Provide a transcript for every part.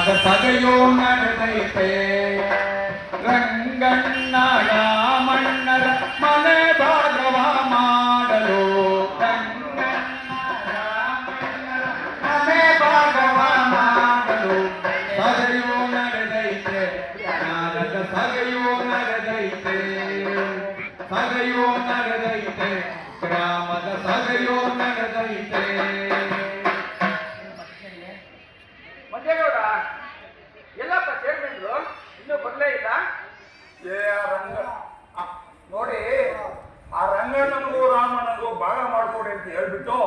ಗ್ರಾಮದ ಸಭೆಯೋ ನಡೆದೈತೆ ರಂಗಣ್ಣ ರಾಮಣ್ಣರ ಮನೆ ಭಾಗವ ಮಾಡಲು ರಂಗಣ್ಣ ರಾಮಣ್ಣರ ಮನೆ ಭಾಗವ ಮಾಡಲು ಸಭೆಯೋ ನಡೆದೈತೆ ಜ್ಞಾನದ ಸಭೆಯೋ ನಡೆದೈತೆ ಸಭೆಯೋ ನಡೆದೈತೆ ಗ್ರಾಮದ ಸಭೆಯೋ ನಡೆದೈತೆ ಮಂಜೇಗೌಡ ಎಲ್ಲಪ್ಪ ಚೇರ್ಮನ್ರು ಇನ್ನೂ ಬರ್ಲೇ ಇಲ್ಲ. ಏ, ಆ ರಂಗ. ನೋಡಿ, ಆ ರಂಗಣ್ಣನಿಗೂ ರಾಮಣ್ಣನಿಗೂ ಭಾಗ ಮಾಡ್ಕೊಡಿ ಅಂತ ಹೇಳ್ಬಿಟ್ಟು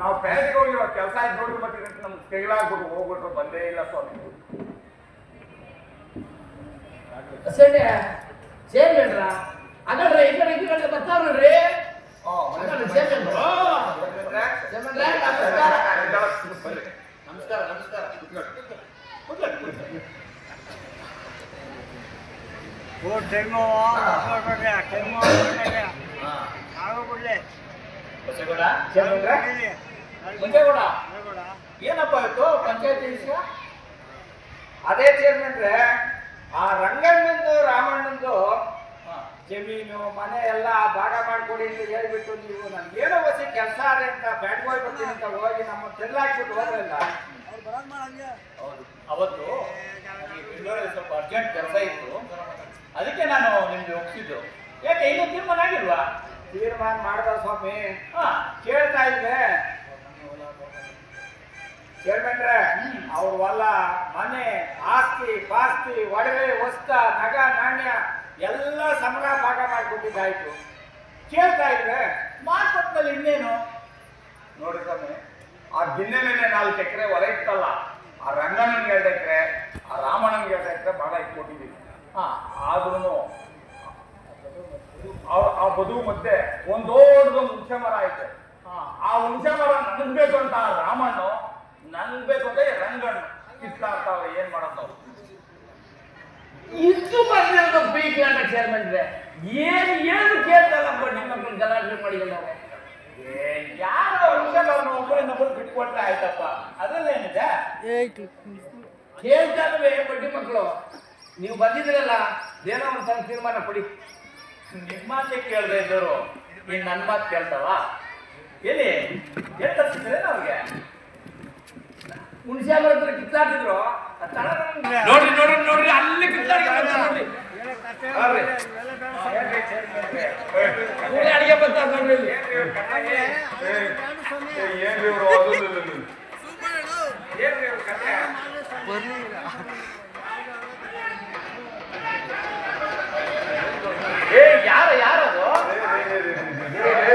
ನಾವು ಪ್ಯಾರಿಗೆ ಹೋಗಿ ಇವಾಗ ಕೆಲಸ ಆಯ್ತು ನೋಡಿ ಮತ್ತೆ ನಮ್ಗೆ ತೆಗಿಲಾಗ್ಬಿಟ್ಟು ಹೋಗ್ಬಿಟ್ರು, ಬಂದೇ ಇಲ್ಲ ಸ್ವಾಮಿ. ಸರಿ ಚೇರ್ಮನ್ರ ಟೈಮು ಟೈಮು ಆಗೋಬಿಡ್ಲಿ ಮಂಜೇಗೌಡ ಏನಪ್ಪ ಇವತ್ತು ಪಂಚಾಯತಿ ಅದೇ ಚೇರ್ಮನ್ರೆ ಆ ರಂಗಣ್ಣಂದು ರಾಮಣ್ಣಂದು ಜಮೀನು ಮನೆ ಎಲ್ಲ ಭಾಗ ಮಾಡ್ಕೊಡಿ ಅಂತ ಹೇಳ್ಬಿಟ್ಟು ನೀವು ನನ್ಗೇನೋ ಏನೋ ಹೊಸ ಕೆಲಸ ಅದೇ ಅಂತ ಬ್ಯಾಟ್ ಬಾಯ್ ಬರ್ತೀನಿ ಅಂತ ಹೋಗಿ ನಮ್ಮ ತೆರ್ಲಾಕ್ಬಿಟ್ಟು ಹೋದ್ರಲ್ಲ. ಅವತ್ತು ಸ್ವಲ್ಪ ಅರ್ಜೆಂಟ್ ಕೆಲಸ ಇತ್ತು. ಅದಕ್ಕೆ ನಾನು ನಿಮ್ಗೆ ಒಪ್ಪಿದ್ದು ಯಾಕೆ ಇನ್ನೂ ತೀರ್ಮಾನ ಆಗಿಲ್ವಾ? ತೀರ್ಮಾನ ಮಾಡ್ದ ಸ್ವಾಮಿ. ಹಾ. ಕೇಳ್ತಾ ಇದ್ದೆ. ಚೇರ್ಮನ್ರೆ ಅವ್ರ ಹೊಲ ಮನೆ ಆಸ್ತಿ ಪಾಸ್ತಿ ಒಡವೆ ವಸ್ತ ನಗ ನಾಣ್ಯ ಎಲ್ಲ ಸಮರ ಭಾಗ ಮಾಡಿಕೊಟ್ಟಿದ್ದಾಯ್ತು. ಕೇಳ್ತಾ ಇದ್ರೆ ಮಾರ್ಕೊಟ್ಟಲ್ಲಿ ಇನ್ನೇನು? ನೋಡಿ ಸ್ವಾಮಿ ಆ ಹಿನ್ನೆಲೆ ಮೇಲೆ ನಾಲ್ಕು ಎಕರೆ ಹೊಲ ಇತ್ತಲ್ಲ ಆ ರಂಗಣ್ಣನಿಗೆ ಎರಡು ಎಕರೆ ಆ ರಾಮಣ್ಣನಿಗೆ ಎರಡು ಎಕರೆ ಭಾಳ ಇಟ್ಕೊಟ್ಟಿದ್ದೀನಿ. ಹಾ. ಆದ್ರೂ ಆ ಬದುವು ಮತ್ತೆ ಒಂದ್ ದೊಡ್ಡದೊಂದು ಮರ ಐತೆ ಆ ಹುಣಸೆ ಮರ ನನಗ್ ಬೇಕು ಅಂತ ರಾಮಣ್ಣು ನನ್ಗ್ ಬೇಕು ಅಂತ ರಂಗಣ್ಣ. ಕಿತ್ತಾಡ್ತಾವ್ರೆ ಏನ್ ಮಾಡೋದು? ಇದು ಬಂದ್ರೆ ಬೀಕ್ ಅಂತ ಚೇರ್ಮನ್ರೆ ಏನ್ ಏನು ಕೇಳ್ತಲ್ಲ ಬಡ್ಡಿ ಮಕ್ಕಳು ಗಲಾಟೆ ಮಾಡಿದ್ದಾರೆ? ಏ ಯಾರೋ ಮರ ಒಬ್ಬರಿಂದ ಒಬ್ಬರು ಬಿಟ್ಕೊಟ್ರೆ ಆಯ್ತಪ್ಪ. ಅದ್ರಲ್ಲೇನಿದೆ ಕೇಳ್ತಾರವೇ ಬಡ್ಡಿ ಮಕ್ಕಳು ನೀವು ಬಂದಿದ್ದೀರಲ್ಲ? ಏನೋ ಒಂದು ಸಣ್ಣ ತೀರ್ಮಾನ ಕೊಡಿ. ನಿಮ್ಮ ಮಾತೇ ಕೇಳದೆ ಇದ್ದವರು ನೀನು ನನ್ನ ಮಾತು ಕೇಳ್ತಾವ? ಎಲ್ಲಿ? ಎಲ್ಲಿ ತಪ್ಪಿಸಿದ್ರೆ ಅವ್ರಿಗೆ? ಹುಣಸೆ ಹತ್ರ ಕಿತ್ತಾಡ್ತಿದ್ರು. ನೋಡಿ ನೋಡಿ ತಗೊಂಡು- ನೋಡ್ರಿ ನೋಡ್ರಿ ನೋಡ್ರಿ ಅಲ್ಲಿ ಅಡಿಗೆ ಬರ್ತಾರೆ ನೋಡ್ರಿ ಏನ್ರಿ ಇವ್ರು. ಏನ್ರಿ ಇವ್ರ ಕಥೆ